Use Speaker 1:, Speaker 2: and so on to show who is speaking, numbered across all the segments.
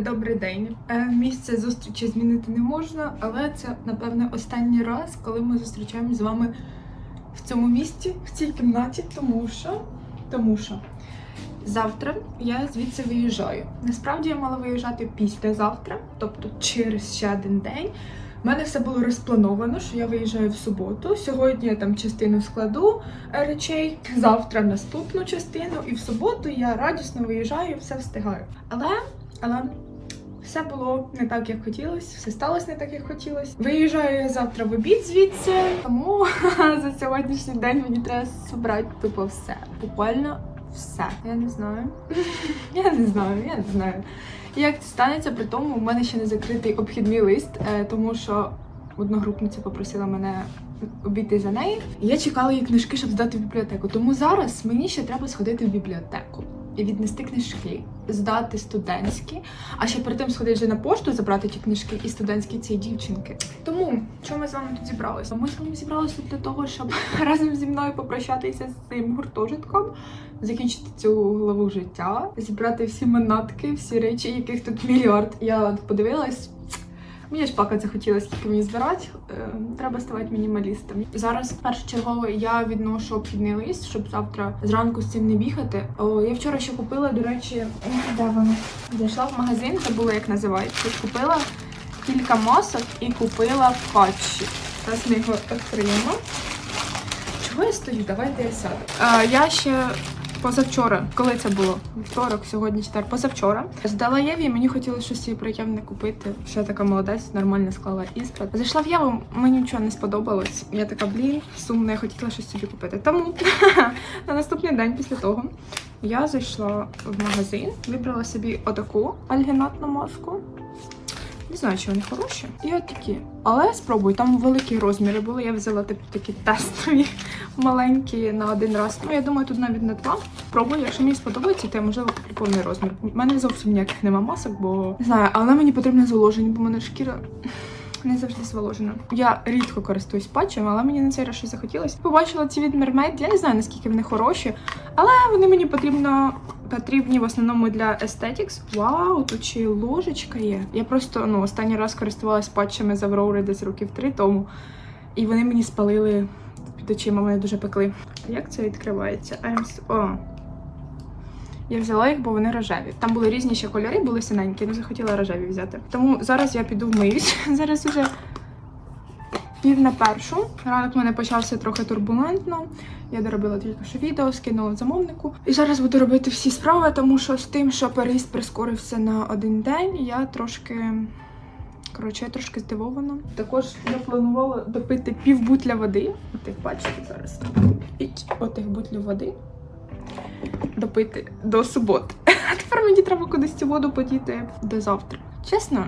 Speaker 1: Добрий день. Е, Місце зустрічі змінити не можна, але це напевне останній раз, коли ми зустрічаємось з вами в цьому місті, в цій кімнаті, тому що, тому що завтра я звідси виїжджаю. Насправді я мала виїжджати післязавтра, тобто через ще один день. У мене все було розплановано, що я виїжджаю в суботу. Сьогодні я там частину складу е, речей, завтра наступну частину, і в суботу я радісно виїжджаю, все встигаю. Але але все було не так, як хотілося, все сталося не так, як хотілося. Виїжджаю я завтра в обід звідси, тому за сьогоднішній день мені треба зібрати тупо все. Буквально все. Я не знаю. Я не знаю, я не знаю. Як це станеться, при тому в мене ще не закритий обхідний лист, е, тому що одногрупниця попросила мене обійти за нею. І Я чекала її книжки, щоб здати в бібліотеку. Тому зараз мені ще треба сходити в бібліотеку віднести книжки, здати студентські, а ще перед тим сходити вже на пошту, забрати ті книжки і студентські цієї дівчинки. Тому що ми з вами тут зібралися? Ми з вами зібралися для того, щоб разом зі мною попрощатися з цим гуртожитком, закінчити цю главу життя, зібрати всі манатки, всі речі, яких тут мільярд. Я подивилась. Мені ж плакати захотілося, скільки мені збирати. Е, треба ставати мінімалістом. Зараз першочергово я відношу обхідний лист, щоб завтра зранку з цим не бігати. О, я вчора ще купила, до речі, де воно? Зайшла в магазин, забула, як називається. Купила кілька масок і купила патчі. Зараз ми його відкриємо. Чого я стою? Давайте я сяду. А, я ще позавчора, коли це було? Вівторок, сьогодні четвер, позавчора. Здала Єві, мені хотілося щось їй приємне купити. Що я така молодець, нормально склала іспит. Зайшла в Єву, мені нічого не сподобалось. Я така, блін, сумно, я хотіла щось собі купити. Тому на наступний день після того я зайшла в магазин, вибрала собі отаку альгінатну маску. Не знаю, чи вони хороші. І от такі. Але спробую, там великі розміри були. Я взяла типу такі тестові маленькі на один раз. Ну, я думаю, тут навіть на два. Спробую, якщо мені сподобається, то я можливо куплю повний розмір. У мене зовсім ніяких нема масок, бо не знаю, але мені потрібне заложення, бо в мене шкіра. Не завжди зволожена. Я рідко користуюсь патчем, але мені на цей раз щось захотілося. Побачила ці від Mermaid, я не знаю наскільки вони хороші, але вони мені потрібно потрібні в основному для Aesthetics. Вау, тут ще й ложечка є. Я просто ну останній раз користувалась патчами з Аврори десь років три тому, і вони мені спалили під очима, мене дуже пекли. Як це відкривається? I'm О. Я взяла їх, бо вони рожеві. Там були різні ще кольори, були синенькі, не захотіла рожеві взяти. Тому зараз я піду вмиюсь. Зараз уже пів на першу. Ранок в мене почався трохи турбулентно. Я доробила тільки що відео, скинула замовнику. І зараз буду робити всі справи, тому що з тим, що переїзд прискорився на один день, я трошки. Коротше, я трошки здивована. Також я планувала допити пів бутля води. Отих бачите зараз. Іть, отих бутлів води. Допити до суботи. А тепер мені треба кудись цю воду подіти до завтра. Чесно,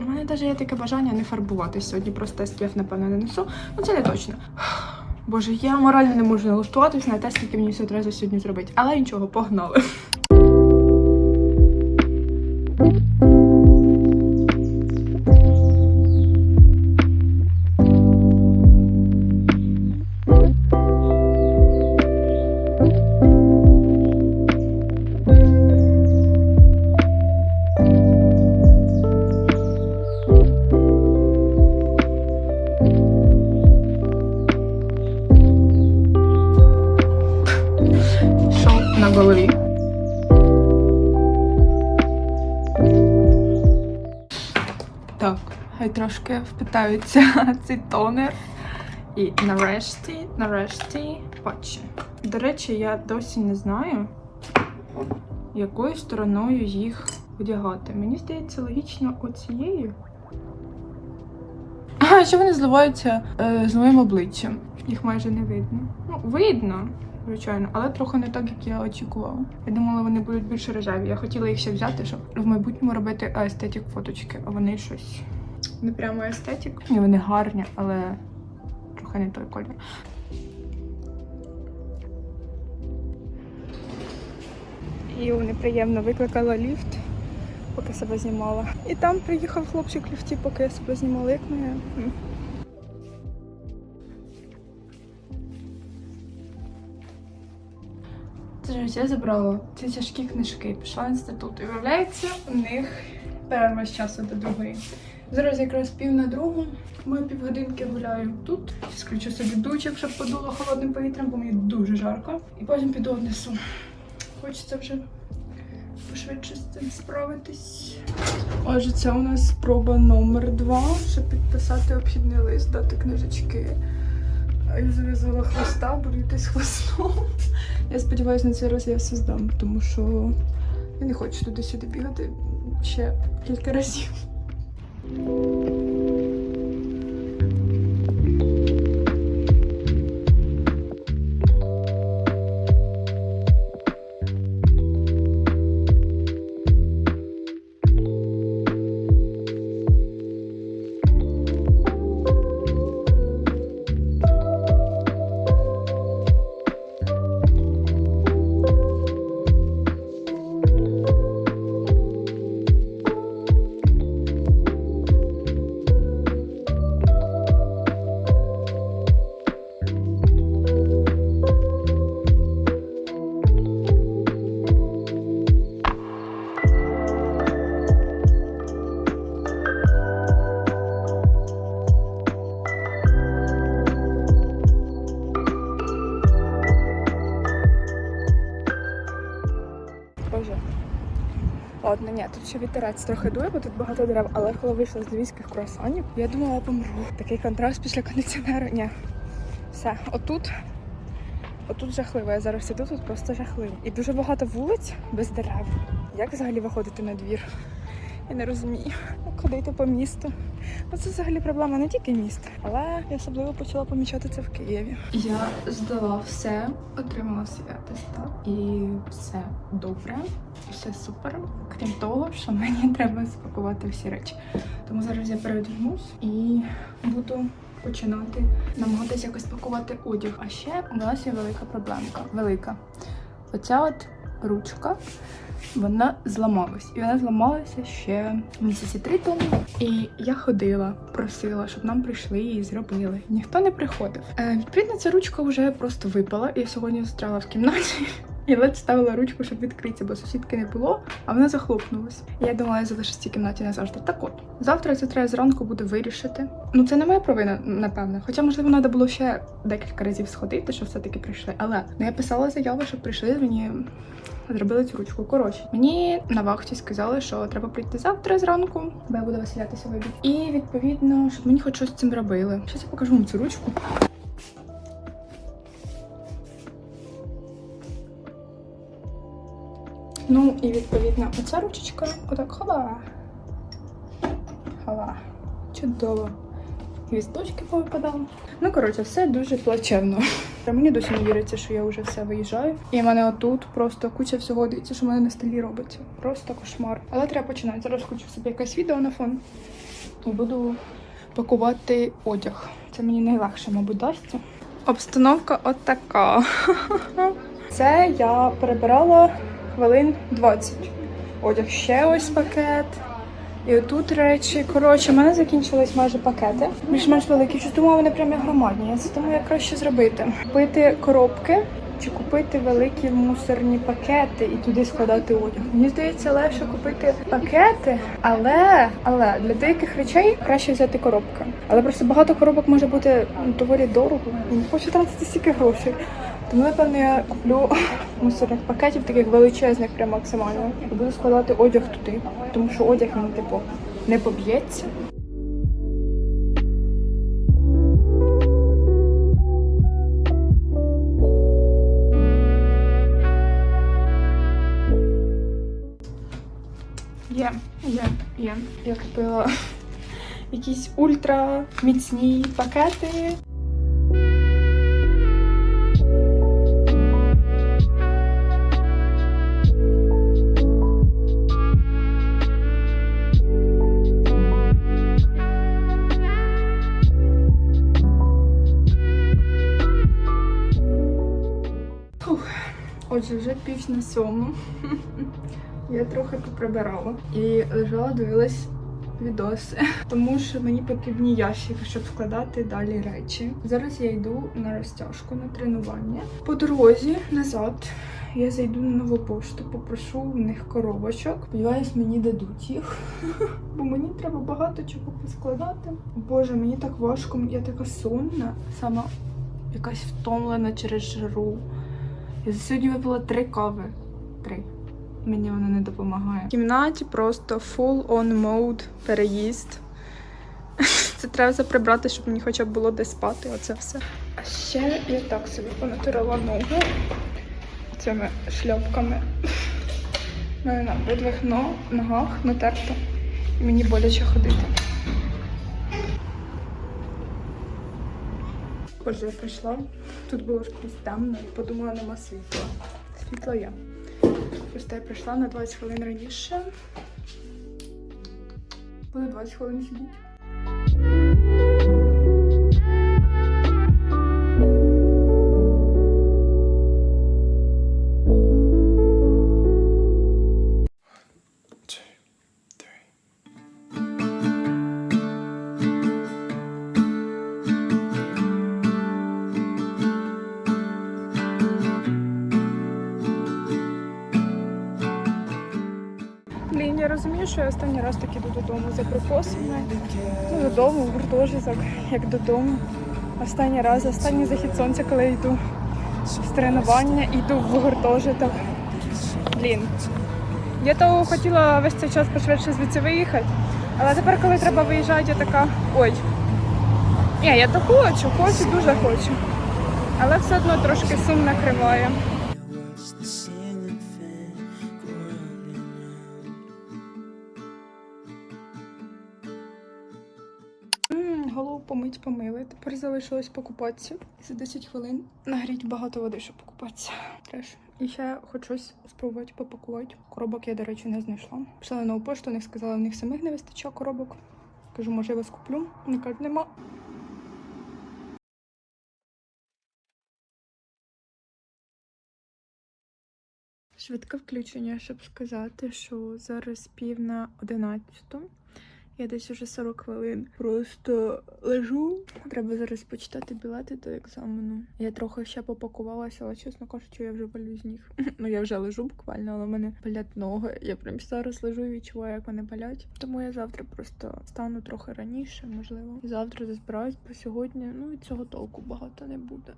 Speaker 1: у мене навіть є таке бажання не фарбуватися сьогодні. Просто SPF, напевно, не несу. Ну це не точно. Боже, я морально не можу налаштуватись на те, скільки мені все треба сьогодні зробити. Але нічого, погнали. Голові. Так, хай трошки впитаються цей тонер. І нарешті, нарешті патчі. До речі, я досі не знаю, якою стороною їх одягати. Мені здається, логічно оцією. А, що вони зливаються е, з моїм обличчям. Їх майже не видно. Ну, видно, звичайно, але трохи не так, як я очікувала. Я думала, вони будуть більш рожеві. Я хотіла їх ще взяти, щоб в майбутньому робити естетик фоточки, а вони щось не прямо естетик. Ні, вони гарні, але трохи не той кольор. І неприємно викликала ліфт, поки себе знімала. І там приїхав хлопчик в ліфті, поки я себе знімала, як мене. Тож я забрала ці тяжкі книжки, пішла в інститут. І виявляється, у них перерва з часу до другої. Зараз якраз пів на другу. Ми півгодинки гуляю тут. Скручу собі дучок, щоб подуло холодним повітрям, бо мені дуже жарко. І потім піду однесу. Хочеться вже пошвидше з цим справитись. Отже, це у нас спроба номер два, щоб підписати обхідний лист, дати книжечки. Зав'язала хвоста, буду хвостом. Я сподіваюся, на цей раз я все здам, тому що я не хочу туди-сюди бігати ще кілька разів. Ладно, ні, тут ще вітерець трохи дує, бо тут багато дерев, але коли вийшла з львівських круасанів, я думала, помру. Такий контраст після кондиціонеру. Ні. Все, отут. Отут жахливо. Я зараз іду, тут просто жахливо. І дуже багато вулиць без дерев. Як взагалі виходити на двір? Я не розумію. Як ходити по місту. Ну, це взагалі проблема не тільки міста, але я особливо почала помічати це в Києві. Я здала все, отримала свій атестат і все добре, все супер. Крім того, що мені треба спакувати всі речі. Тому зараз я передягнусь і буду починати намагатися якось пакувати одяг. А ще у нас є велика проблемка. Велика. Оця от ручка вона зламалась. І вона зламалася ще місяці три тому. І я ходила, просила, щоб нам прийшли і зробили. Ніхто не приходив. Е, відповідно, ця ручка вже просто випала. Я сьогодні застряла в кімнаті. І ледь ставила ручку, щоб відкритися, бо сусідки не було, а вона захлопнулась. Я думала, я залишусь в цій кімнаті назавжди. Так от, завтра це треба зранку буде вирішити. Ну це не моя провина, напевне. Хоча, можливо, треба було ще декілька разів сходити, щоб все-таки прийшли. Але ну, я писала заяву, щоб прийшли мені. Зробили цю ручку. Коротше, мені на вахті сказали, що треба прийти завтра зранку, бо я буду веселятися в обід. І відповідно, щоб мені хоч щось з цим робили. Щас я покажу вам цю ручку. Ну і відповідно, оця ручечка отак хола. Хола. Чудово. Гвіздочки повипадали. Ну, коротше, все дуже плачевно. Мені досі не віриться, що я вже все виїжджаю. І в мене отут просто куча всього дивіться, що в мене на столі робиться. Просто кошмар. Але треба починати. Зараз хочу собі якесь відео на фон. І буду пакувати одяг. Це мені найлегше, мабуть, дасться. Обстановка отака. Це я перебирала хвилин 20. Одяг ще ось пакет. І отут речі. Коротше, в мене закінчились майже пакети. Більш-менш великі. Щось думала, вони прям громадні. Я це думаю, як краще зробити. Купити коробки чи купити великі мусорні пакети і туди складати одяг. Мені здається, легше купити пакети, але але для деяких речей краще взяти коробки. Але просто багато коробок може бути доволі дорого. І не хочу тратити стільки грошей. Тому, напевно, я куплю мусорних пакетів, таких величезних, прям максимально. І буду складати одяг туди. Тому що одяг він, типу, не поб'ється. Є, є, є. Я купила якісь ультра міцні пакети. Отже, вже пів на сьому. Я трохи поприбирала і лежала, дивилась відоси, тому що мені потрібні ящики, щоб складати далі речі. Зараз я йду на розтяжку на тренування. По дорозі назад я зайду на нову пошту, попрошу в них коробочок. Сподіваюсь, мені дадуть їх, бо мені треба багато чого поскладати. Боже, мені так важко, я така сонна, сама якась втомлена через жару. Сьогодні випила три кави. Три. Мені воно не допомагає. В кімнаті просто full on mode переїзд. Це треба все прибрати, щоб мені хоча б було де спати. Оце все. А ще я так собі понатирала ногу цими шльопками. У мене на обидвих ногах натерто. І Мені боляче ходити. Боже, я прийшла. Тут було щось темно, подумала, нема світла. Світло є. Просто я прийшла на 20 хвилин раніше. Буду 20 хвилин сидіти. Додому за. Ну, додому, в гуртожиток, як додому. Останній раз, останній захід сонця, коли я йду з тренування, йду в гуртожиток. Блін. Я то хотіла весь цей час пошвидше звідси виїхати, але тепер, коли треба виїжджати, я така. Ой. Ні, я то хочу, хочу, дуже хочу. Але все одно трошки сум накриває. Голову помили. Тепер залишилось покупатися. За 10 хвилин нагріть багато води, щоб покупатися. Треш. І ще хоч щось спробувати попакувати. Коробок я, до речі, не знайшла. Пішла на нову пошту, них сказали, в них самих не вистачає коробок. Кажу, може, я вас куплю. Вони кажуть, нема. Швидке включення, щоб сказати, що зараз пів на одинадцяту. Я десь уже 40 хвилин просто лежу. Треба зараз почитати білети до екзамену. Я трохи ще попакувалася, але чесно кажучи, я вже валю з ніг. Ну я вже лежу буквально, але в мене болять ноги. Я прям зараз лежу і відчуваю, як вони болять. Тому я завтра просто стану трохи раніше, можливо. І завтра збираюсь, бо сьогодні ну від цього толку багато не буде.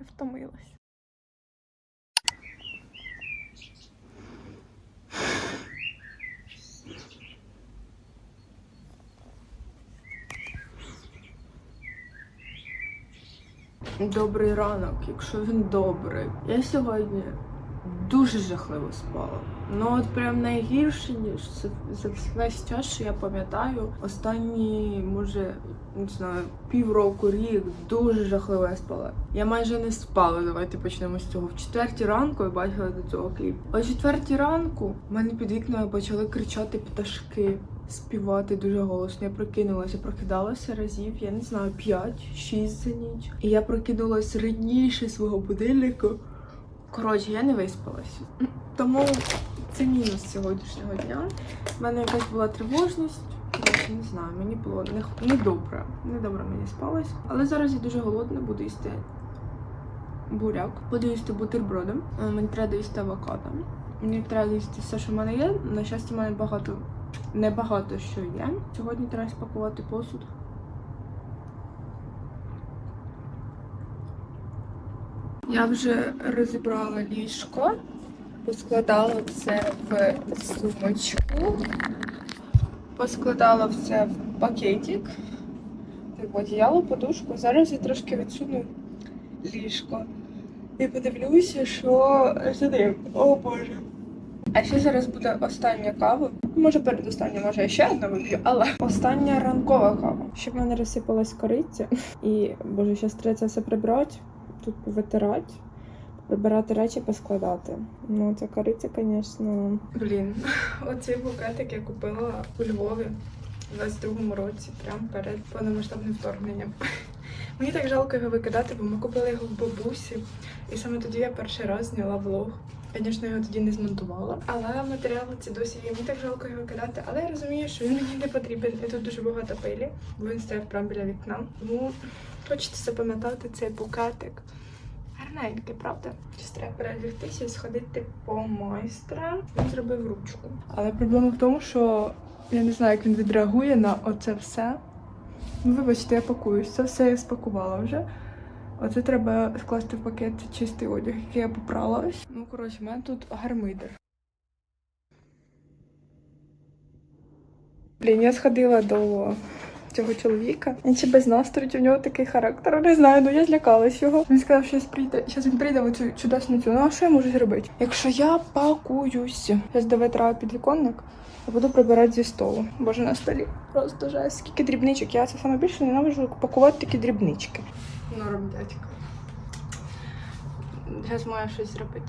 Speaker 1: Я втомилась. Добрий ранок, якщо він добрий. Я сьогодні дуже жахливо спала. Ну от прям найгірше, ніж це за весь час, що я пам'ятаю. Останні, може, не знаю, півроку, рік дуже жахливо я спала. Я майже не спала. Давайте почнемо з цього. В четвертій ранку я бачила до цього кліп. О четвертій ранку в мене під вікнами почали кричати пташки. Співати дуже голосно. Я прокинулася, прокидалася разів, я не знаю, 5-6 за ніч. І я прокинулася раніше свого будильника. Коротше, я не виспалася. Тому це мінус сьогоднішнього дня. У мене якась була тривожність. Коротше, не знаю, мені було не, х- не добре. Не добре мені спалось. Але зараз я дуже голодна, буду їсти буряк. Буду їсти бутербродом. Е, Мені треба їсти авокадо. Мені треба їсти все, що в мене є. На щастя, в мене багато небагато що є. Сьогодні треба спакувати посуд. Я вже розібрала ліжко, поскладала все в сумочку, поскладала все в пакетик. Так, одіяло, подушку. Зараз я трошки відсуну ліжко. І подивлюся, що за ним. О Боже. А ще зараз буде остання кава. Може перед останньою, може я ще одна вип'ю, але остання ранкова кава. Щоб в мене розсипалась кориця. І боже, зараз треба все прибрати, тут повитирати, прибирати речі, поскладати. Ну, ця кориця, звісно. Блін, оцей букетик я купила у Львові у 22-му році, прямо перед повномасштабним вторгненням. Мені так жалко його викидати, бо ми купили його в бабусі. І саме тоді я перший раз зняла влог. Звісно, його тоді не змонтувала. Але матеріали це досі є. Мені так жалко його кидати. Але я розумію, що він мені не потрібен. І тут дуже багато пилі, бо він стояв прямо біля вікна. Тому хочеться запам'ятати цей букетик. Гарненький, правда? Щось треба перелягтися і сходити по майстра. Він зробив ручку. Але проблема в тому, що я не знаю, як він відреагує на оце все. Ну, вибачте, я пакуюсь. Це все я спакувала вже. Оце треба скласти в пакет чистий одяг, який я попралась. Ну, коротше, в мене тут гармидер. Блін, я сходила до цього чоловіка. Він чи без настрою, в нього такий характер. Не знаю, ну я злякалась його. Він сказав, що прийде. Зараз він прийде в цю. Ну а що я можу зробити? Якщо я пакуюсь, зараз до витраю підвіконник. Я буду прибирати зі столу. Боже, на столі. Просто жесть. Скільки дрібничок. Я це саме більше ненавиджу пакувати такі дрібнички. Норм, дядька. Зараз маю щось зробити.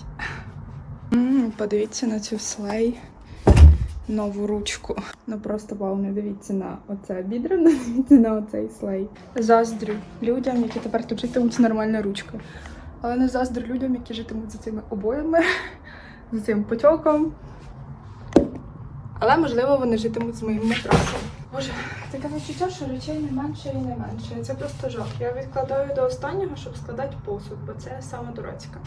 Speaker 1: Подивіться на цю слей. Нову ручку. Ну просто вау, не дивіться на оце бідро, не дивіться на оцей слей. Заздрю людям, які тепер тут житимуть з нормальною ручкою. Але не заздрю людям, які житимуть за цими обоями, за цим потьоком. Але можливо вони житимуть з моїм матрасом. Боже, таке відчуття, що речей не менше і не менше. Це просто жах. Я відкладаю до останнього, щоб складати посуд, бо це саме дурацька.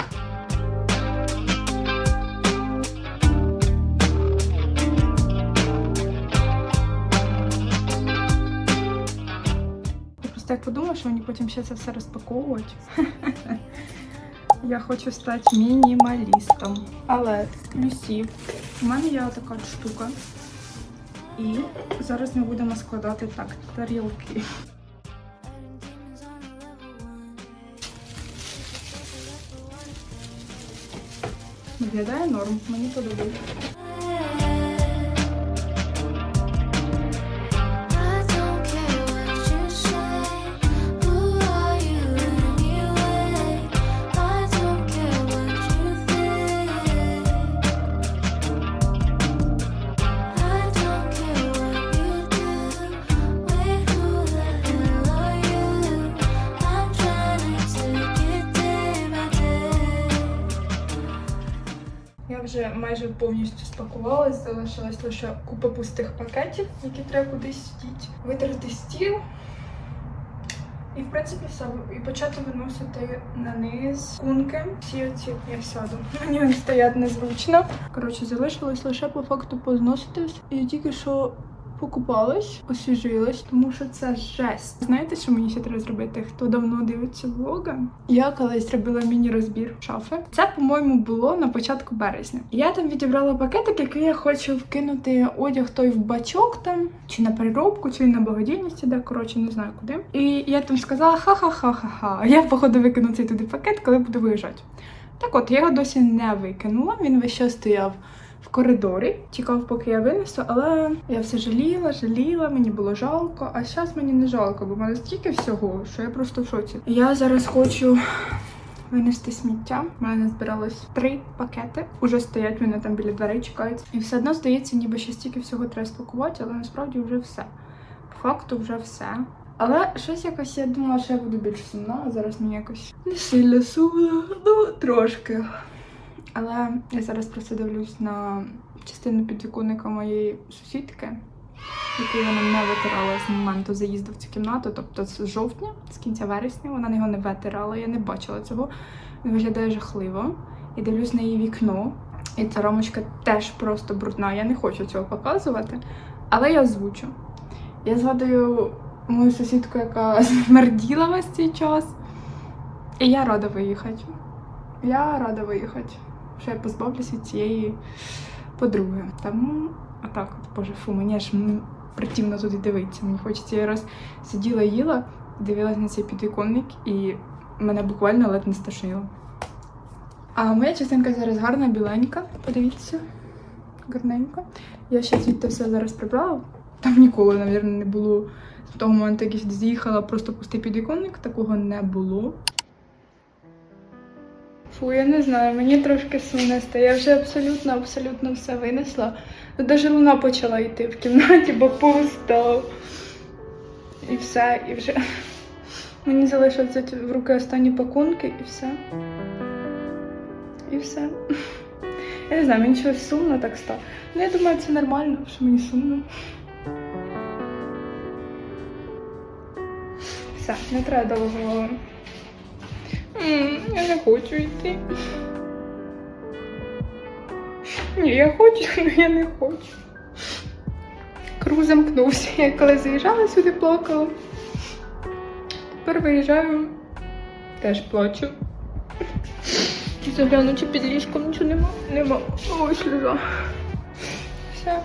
Speaker 1: Просто як подумала, що мені потім ще це все розпаковувати. Я хочу стати мінімалістом. Але плюсів. У мене є така штука. І зараз ми будемо складати так тарілки. Виглядає норм, мені подобається. Повністю спакувалась, залишилась лише купа пустих пакетів, які треба кудись сидіти, витерти стіл. І в принципі все. І почати виносити на низ кунки. Всі оці я сяду. Мені вони стоять незручно. Коротше, залишилось лише по факту позносити. І тільки що покупалась, освіжилась, тому що це жесть. Знаєте, що мені ще треба зробити? Хто давно дивиться влоги? Я колись зробила міні-розбір шафи. Це, по-моєму, було на початку березня. Я там відібрала пакетик, який я хочу вкинути одяг той в бачок там, чи на переробку, чи на благодійність, де коротше не знаю куди. І я там сказала ха-ха-ха-ха-ха. Я походу викину цей туди пакет, коли буду виїжджати. Так от, я його досі не викинула. Він весь час стояв в коридорі, чекав, поки я винесу, але я все жаліла, жаліла, мені було жалко. А зараз мені не жалко, бо в мене стільки всього, що я просто в шоці. Я зараз хочу винести сміття. У мене збиралось три пакети. Уже стоять вони там біля дверей, чекають. І все одно здається, ніби ще стільки всього треба спакувати, але насправді вже все. По факту вже все. Але щось якось я думала, що я буду більш сумна, а зараз мені якось не сильно сумно, ну трошки. Але я зараз просто дивлюсь на частину підвіконника моєї сусідки, який вона не витирала з моменту заїзду в цю кімнату, тобто з жовтня, з кінця вересня, вона його не витирала, я не бачила цього. Він виглядає жахливо. І дивлюсь на її вікно. І ця рамочка теж просто брудна. Я не хочу цього показувати, але я озвучу. Я згадую мою сусідку, яка смерділа весь цей час. І я рада виїхати. Я рада виїхати, що я позбавлюсь від цієї подруги. Тому отак, от, боже, фу, мені аж м, противно туди дивитися. Мені хочеться я раз сиділа, їла, дивилась на цей підвіконник, і мене буквально ледь не стошило. А моя частинка зараз гарна, біленька. Подивіться, гарненька. Я ще звідти все зараз прибрала. Там ніколи, мабуть, не було. З того моменту, як я з'їхала, просто пустий підвіконник, такого не було. Фу, я не знаю, мені трошки сумно стає. Я вже абсолютно, абсолютно все винесла. Навіть луна почала йти в кімнаті, бо пусто. І все, і вже мені залишаться в руки останні пакунки і все. І все. Я не знаю, мені щось сумно так стало. Ну, я думаю, це нормально, що мені сумно. Все, не треба довго. Не хочу йти. Ні, я хочу, але я не хочу. Круг замкнувся. Я коли заїжджала сюди, плакала. Тепер виїжджаю, теж плачу. Загляну, чи під ліжком нічого нема. Нема. Ось лежа. Все.